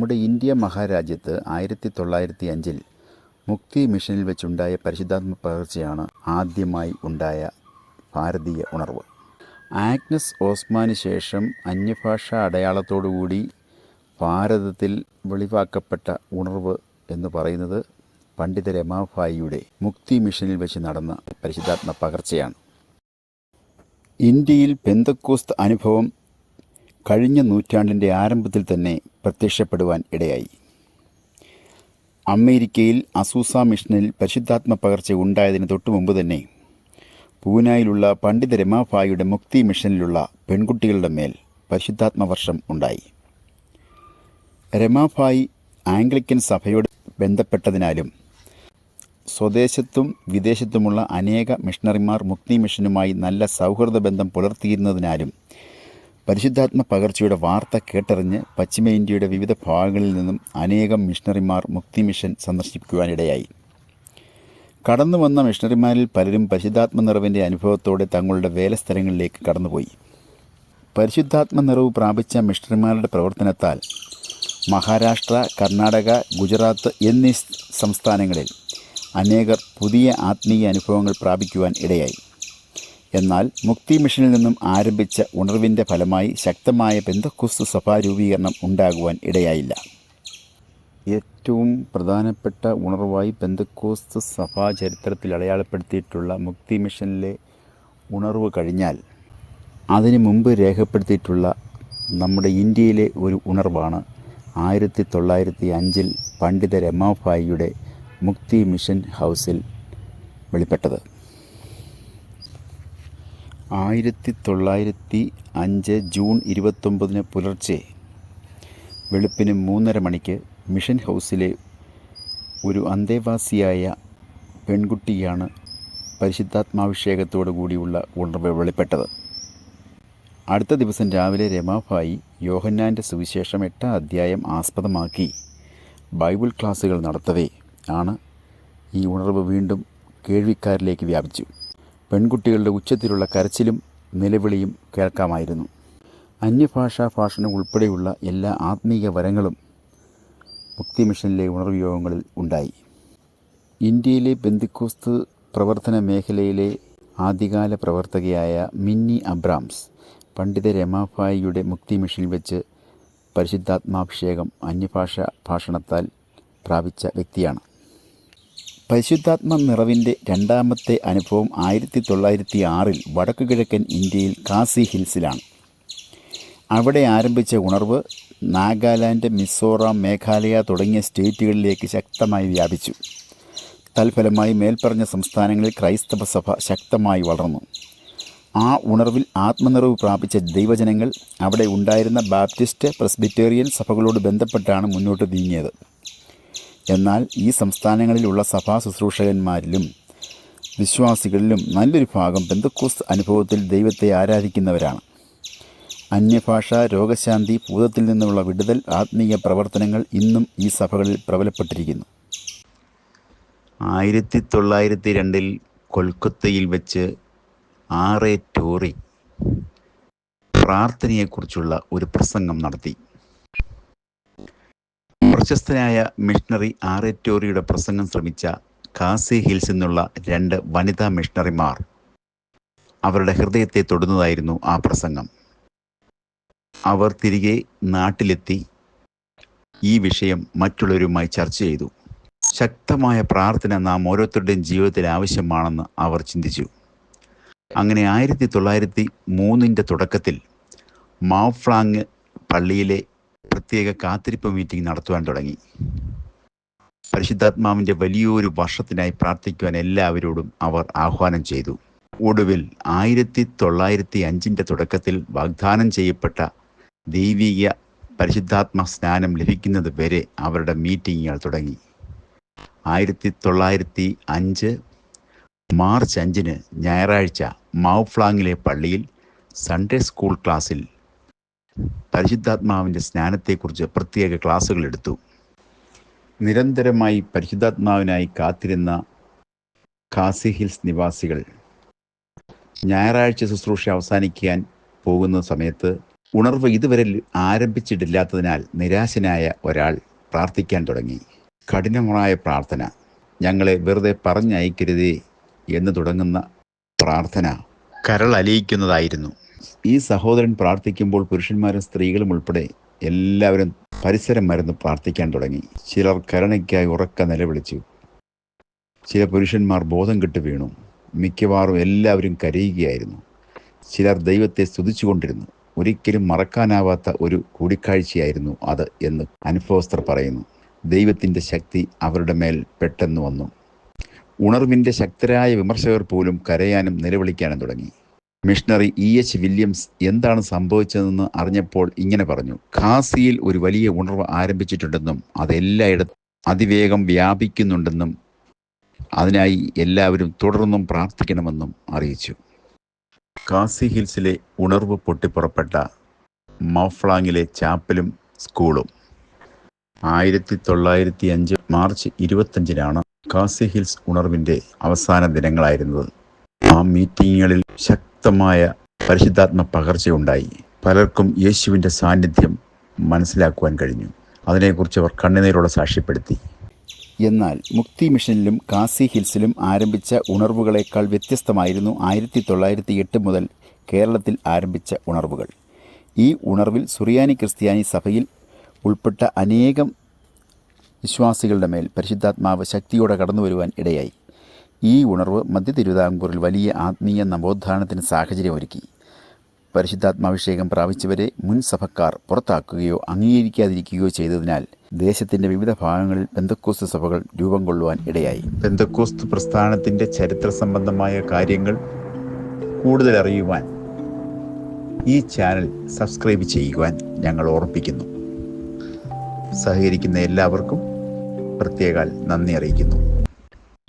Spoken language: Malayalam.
നമ്മുടെ ഇന്ത്യ മഹാരാജ്യത്ത് ആയിരത്തി തൊള്ളായിരത്തി അഞ്ചിൽ മുക്തി മിഷനിൽ വെച്ചുണ്ടായ പരിശുദ്ധാത്മ പകർച്ചയാണ് ആദ്യമായി ഉണ്ടായ ഭാരതീയ ഉണർവ്. ആഗ്നസ് ഓസ്മാന് ശേഷം അന്യഭാഷാ അടയാളത്തോടുകൂടി ഭാരതത്തിൽ വെളിവാക്കപ്പെട്ട ഉണർവ് എന്ന് പറയുന്നത് പണ്ഡിത രമാഭായിയുടെ മുക്തി മിഷനിൽ വെച്ച് നടന്ന പരിശുദ്ധാത്മ പകർച്ചയാണ്. ഇന്ത്യയിൽ പെന്തക്കോസ്ത് അനുഭവം കഴിഞ്ഞ നൂറ്റാണ്ടിന്റെ ആരംഭത്തിൽ തന്നെ പ്രത്യക്ഷപ്പെടുവാൻ ഇടയായി. അമേരിക്കയിൽ അസൂസ മിഷനിൽ പരിശുദ്ധാത്മ പകർച്ച ഉണ്ടായതിന് തൊട്ടു മുമ്പ് തന്നെ പൂനായിലുള്ള പണ്ഡിത രമാഭായിയുടെ മുക്തി മിഷനിലുള്ള പെൺകുട്ടികളുടെ മേൽ പരിശുദ്ധാത്മ വർഷം ഉണ്ടായി. രമാഭായി ആംഗ്ലിക്കൻ സഭയോട് ബന്ധപ്പെട്ടതിനാലും സ്വദേശത്തും വിദേശത്തുമുള്ള അനേക മിഷണറിമാർ മുക്തി മിഷനുമായി നല്ല സൗഹൃദ ബന്ധം പുലർത്തിയിരുന്നതിനാലും പരിശുദ്ധാത്മ പകർച്ചയുടെ വാർത്ത കേട്ടറിഞ്ഞ് പശ്ചിമ ഇന്ത്യയുടെ വിവിധ ഭാഗങ്ങളിൽ നിന്നും അനേകം മിഷണറിമാർ മുക്തി മിഷൻ സന്ദർശിക്കുവാനിടയായി കടന്നു വന്ന മിഷണറിമാരിൽ പലരും പരിശുദ്ധാത്മ നിറവിന്റെ അനുഭവത്തോടെ തങ്ങളുടെ വേലസ്ഥലങ്ങളിലേക്ക് കടന്നുപോയി. പരിശുദ്ധാത്മ നിറവ് പ്രാപിച്ച മിഷണറിമാരുടെ പ്രവർത്തനത്താൽ മഹാരാഷ്ട്ര കർണാടക ഗുജറാത്ത് എന്നീ സംസ്ഥാനങ്ങളിൽ അനേകർ പുതിയ ആത്മീയ അനുഭവങ്ങൾ പ്രാപിക്കുവാൻ ഇടയായി. എന്നാൽ മുക്തി മിഷനിൽ നിന്നും ആരംഭിച്ച ഉണർവിന്റെ ഫലമായി ശക്തമായ പെന്തക്കുസ്തു സഭാ രൂപീകരണം ഉണ്ടാകുവാൻ ഇടയായില്ല. ഏറ്റവും പ്രധാനപ്പെട്ട ഉണർവായി പെന്തക്കോസ്ത് സഭാ ചരിത്രത്തിൽ അടയാളപ്പെടുത്തിയിട്ടുള്ള മുക്തി മിഷനിലെ ഉണർവ് കഴിഞ്ഞാൽ അതിനു മുമ്പ് രേഖപ്പെടുത്തിയിട്ടുള്ള നമ്മുടെ ഇന്ത്യയിലെ ഒരു ഉണർവാണ് ആയിരത്തി തൊള്ളായിരത്തി അഞ്ചിൽ പണ്ഡിത രമാഭായിയുടെ മുക്തി മിഷൻ ഹൗസിൽ വെളിപ്പെട്ടത്. ആയിരത്തി തൊള്ളായിരത്തി അഞ്ച് ജൂൺ ഇരുപത്തൊമ്പതിന് പുലർച്ചെ വെളുപ്പിന് മൂന്നര മണിക്ക് മിഷൻ ഹൗസിലെ ഒരു അന്തേവാസിയായ പെൺകുട്ടിയാണ് പരിശുദ്ധാത്മാഭിഷേകത്തോടു കൂടിയുള്ള ഉണർവ് വെളിപ്പെട്ടത്. അടുത്ത ദിവസം രാവിലെ രമാഭായി യോഹന്നാന്റെ സുവിശേഷം എട്ടാം അധ്യായം ആസ്പദമാക്കി ബൈബിൾ ക്ലാസ്സുകൾ നടത്തവേ ആണ് ഈ ഉണർവ് വീണ്ടും കേൾവിക്കാരിലേക്ക് വ്യാപിച്ചു. പെൺകുട്ടികളുടെ ഉച്ചത്തിലുള്ള കരച്ചിലും നിലവിളിയും കേൾക്കാമായിരുന്നു. അന്യഭാഷാ ഭാഷണം ഉൾപ്പെടെയുള്ള എല്ലാ ആത്മീയ വരങ്ങളും മുക്തി മിഷനിലെ ഉണർവിയോഗങ്ങളിൽ ഉണ്ടായി. ഇന്ത്യയിലെ ബന്ദിക്കോസ്ത് പ്രവർത്തന മേഖലയിലെ ആദ്യകാല പ്രവർത്തകയായ മിന്നി അബ്രാംസ് പണ്ഡിത രമാഭായിയുടെ മുക്തി മിഷനിൽ വെച്ച് പരിശുദ്ധാത്മാഭിഷേകം അന്യഭാഷ ഭാഷണത്താൽ പ്രാപിച്ച വ്യക്തിയാണ്. പരിശുദ്ധാത്മ നിറവിന്റെ രണ്ടാമത്തെ അനുഭവം ആയിരത്തി തൊള്ളായിരത്തി ആറിൽ വടക്കു കിഴക്കൻ ഇന്ത്യയിൽ കാസി ഹിൽസിലാണ്. അവിടെ ആരംഭിച്ച ഉണർവ് നാഗാലാൻഡ് മിസോറാം മേഘാലയ തുടങ്ങിയ സ്റ്റേറ്റുകളിലേക്ക് ശക്തമായി വ്യാപിച്ചു. തൽഫലമായി മേൽപ്പറഞ്ഞ സംസ്ഥാനങ്ങളിൽ ക്രൈസ്തവ സഭ ശക്തമായി വളർന്നു. ആ ഉണർവിൽ ആത്മനിറവ് പ്രാപിച്ച ദൈവജനങ്ങൾ അവിടെ ഉണ്ടായിരുന്ന ബാപ്റ്റിസ്റ്റ് പ്രസ്ബിറ്റേറിയൻ സഭകളോട് ബന്ധപ്പെട്ടാണ് മുന്നോട്ട് നീങ്ങിയത്. എന്നാൽ ഈ സംസ്ഥാനങ്ങളിലുള്ള സഭാ ശുശ്രൂഷകന്മാരിലും വിശ്വാസികളിലും നല്ലൊരു ഭാഗം ബന്ധുക്കോസ് അനുഭവത്തിൽ ദൈവത്തെ ആരാധിക്കുന്നവരാണ്. അന്യഭാഷ രോഗശാന്തി ഭൂതത്തിൽ നിന്നുള്ള വിടുതൽ ആത്മീയ പ്രവർത്തനങ്ങൾ ഇന്നും ഈ സഭകളിൽ പ്രബലപ്പെട്ടിരിക്കുന്നു. ആയിരത്തി തൊള്ളായിരത്തി രണ്ടിൽ കൊൽക്കത്തയിൽ വെച്ച് ആറെ ടോറി പ്രാർത്ഥനയെക്കുറിച്ചുള്ള ഒരു പ്രസംഗം നടത്തി. പ്രശസ്തനായ മിഷണറി ആറേറ്റോറിയുടെ പ്രസംഗം ശ്രമിച്ച കാസി ഹിൽസ് എന്നുള്ള രണ്ട് വനിതാ മിഷണറിമാർ അവരുടെ ഹൃദയത്തെ തൊടുന്നതായിരുന്നു ആ പ്രസംഗം. അവർ തിരികെ നാട്ടിലെത്തി ഈ വിഷയം മറ്റുള്ളവരുമായി ചർച്ച ചെയ്തു. ശക്തമായ പ്രാർത്ഥന നാം ഓരോരുത്തരുടെയും ജീവിതത്തിൽ ആവശ്യമാണെന്ന് അവർ ചിന്തിച്ചു. അങ്ങനെ ആയിരത്തി തൊള്ളായിരത്തി മൂന്നിന്റെ തുടക്കത്തിൽ മാഫ്ലാങ് പള്ളിയിലെ പ്രത്യേക കാത്തിരിപ്പ് മീറ്റിംഗ് നടത്തുവാൻ തുടങ്ങി. പരിശുദ്ധാത്മാവിന്റെ വലിയൊരു വർഷത്തിനായി പ്രാർത്ഥിക്കുവാൻ എല്ലാവരോടും അവർ ആഹ്വാനം ചെയ്തു. ഒടുവിൽ ആയിരത്തി തൊള്ളായിരത്തി അഞ്ചിന്റെ തുടക്കത്തിൽ വാഗ്ദാനം ചെയ്യപ്പെട്ട ദൈവിക പരിശുദ്ധാത്മ സ്നാനം ലഭിക്കുന്നത് വരെ അവരുടെ മീറ്റിങ്ങുകൾ തുടങ്ങി. ആയിരത്തി തൊള്ളായിരത്തി അഞ്ച് മാർച്ച് അഞ്ചിന് ഞായറാഴ്ച മൗഫ്ലാങ്ങിലെ പള്ളിയിൽ സൺഡേ സ്കൂൾ ക്ലാസ്സിൽ പരിശുദ്ധാത്മാവിന്റെ സ്നാനത്തെക്കുറിച്ച് പ്രത്യേക ക്ലാസ്സുകൾ എടുത്തു. നിരന്തരമായി പരിശുദ്ധാത്മാവിനായി കാത്തിരുന്ന കാസി ഹിൽസ് നിവാസികൾ. ഞായറാഴ്ച ശുശ്രൂഷ അവസാനിക്കാൻ പോകുന്ന സമയത്ത് ഉണർവ് ഇതുവരെ ആരംഭിച്ചിട്ടില്ലാത്തതിനാൽ നിരാശനായ ഒരാൾ പ്രാർത്ഥിക്കാൻ തുടങ്ങി. കഠിനമായ പ്രാർത്ഥന. ഞങ്ങളെ വെറുതെ പറഞ്ഞയക്കരുതേ എന്ന് തുടങ്ങുന്ന പ്രാർത്ഥന കരളലിയിക്കുന്നതായിരുന്നു. ഈ സഹോദരൻ പ്രാർത്ഥിക്കുമ്പോൾ പുരുഷന്മാരും സ്ത്രീകളും ഉൾപ്പെടെ എല്ലാവരും പരിസരം മരുന്ന് പ്രാർത്ഥിക്കാൻ തുടങ്ങി. ചിലർ കരുണയ്ക്കായി ഉറക്ക നിലവിളിച്ചു. ചില പുരുഷന്മാർ ബോധം കെട്ട് വീണു. മിക്കവാറും എല്ലാവരും കരയുകയായിരുന്നു. ചിലർ ദൈവത്തെ സ്തുതിച്ചുകൊണ്ടിരുന്നു. ഒരിക്കലും മറക്കാനാവാത്ത ഒരു കൂടിക്കാഴ്ചയായിരുന്നു അത് എന്ന് അനുഭവസ്ഥർ പറയുന്നു. ദൈവത്തിന്റെ ശക്തി അവരുടെ മേൽ പെട്ടെന്ന് വന്നു. ഉണർവിന്റെ ശക്തരായ വിമർശകർ പോലും കരയാനും നിലവിളിക്കാനും തുടങ്ങി. മിഷണറി ഇ എച്ച് വില്യംസ് എന്താണ് സംഭവിച്ചതെന്ന് അറിഞ്ഞപ്പോൾ ഇങ്ങനെ പറഞ്ഞു. ഖാസിയിൽ ഒരു വലിയ ഉണർവ് ആരംഭിച്ചിട്ടുണ്ടെന്നും അതെല്ലായിടത്തും അതിവേഗം വ്യാപിക്കുന്നുണ്ടെന്നും അതിനായി എല്ലാവരും തുടർന്നും പ്രാർത്ഥിക്കണമെന്നും അറിയിച്ചു. കാസി ഹിൽസിലെ ഉണർവ് പൊട്ടിപ്പുറപ്പെട്ട മൗഫ്ലാങ്ങിലെ ചാപ്പലും സ്കൂളും. ആയിരത്തി തൊള്ളായിരത്തി അഞ്ച് മാർച്ച് ഇരുപത്തഞ്ചിനാണ് കാസി ഹിൽസ് ഉണർവിന്റെ അവസാന ദിനങ്ങളായിരുന്നത്. ആ മീറ്റിങ്ങുകളിൽ ശക്തമായ പരിശുദ്ധാത്മ പകർച്ചയുണ്ടായി. പലർക്കും യേശുവിന്റെ സാന്നിധ്യം മനസ്സിലാക്കുവാൻ കഴിഞ്ഞു. അതിനെക്കുറിച്ച് അവർ കണ്ണുനീരോടെ സാക്ഷ്യപ്പെടുത്തി. എന്നാൽ മുക്തി മിഷനിലും കാസി ഹിൽസിലും ആരംഭിച്ച ഉണർവുകളേക്കാൾ വ്യത്യസ്തമായിരുന്നു ആയിരത്തി തൊള്ളായിരത്തി എട്ട് മുതൽ കേരളത്തിൽ ആരംഭിച്ച ഉണർവുകൾ. ഈ ഉണർവിൽ സുറിയാനി ക്രിസ്ത്യാനി സഭയിൽ ഉൾപ്പെട്ട അനേകം വിശ്വാസികളുടെ മേൽ പരിശുദ്ധാത്മാവ് ശക്തിയോടെ കടന്നു വരുവാൻ ഇടയായി. ഈ ഉണർവ് മധ്യ തിരുവിതാംകൂറിൽ വലിയ ആത്മീയ നവോത്ഥാനത്തിന് സാഹചര്യമൊരുക്കി. പരിശുദ്ധാത്മാഭിഷേകം പ്രാപിച്ചവരെ മുൻ സഭക്കാർ പുറത്താക്കുകയോ അംഗീകരിക്കാതിരിക്കുകയോ ചെയ്തതിനാൽ ദേശത്തിന്റെ വിവിധ ഭാഗങ്ങളിൽ ബന്ധക്കോസ്ത് സഭകൾ രൂപം കൊള്ളുവാൻ ഇടയായി. ബന്ധക്കോസ്ത് പ്രസ്ഥാനത്തിന്റെ ചരിത്ര സംബന്ധമായ കാര്യങ്ങൾ കൂടുതൽ അറിയുവാൻ ഈ ചാനൽ സബ്സ്ക്രൈബ് ചെയ്യുവാൻ ഞങ്ങൾ ഓർമ്മിപ്പിക്കുന്നു. സഹകരിക്കുന്ന എല്ലാവർക്കും പ്രത്യേകാൽ നന്ദി അറിയിക്കുന്നു.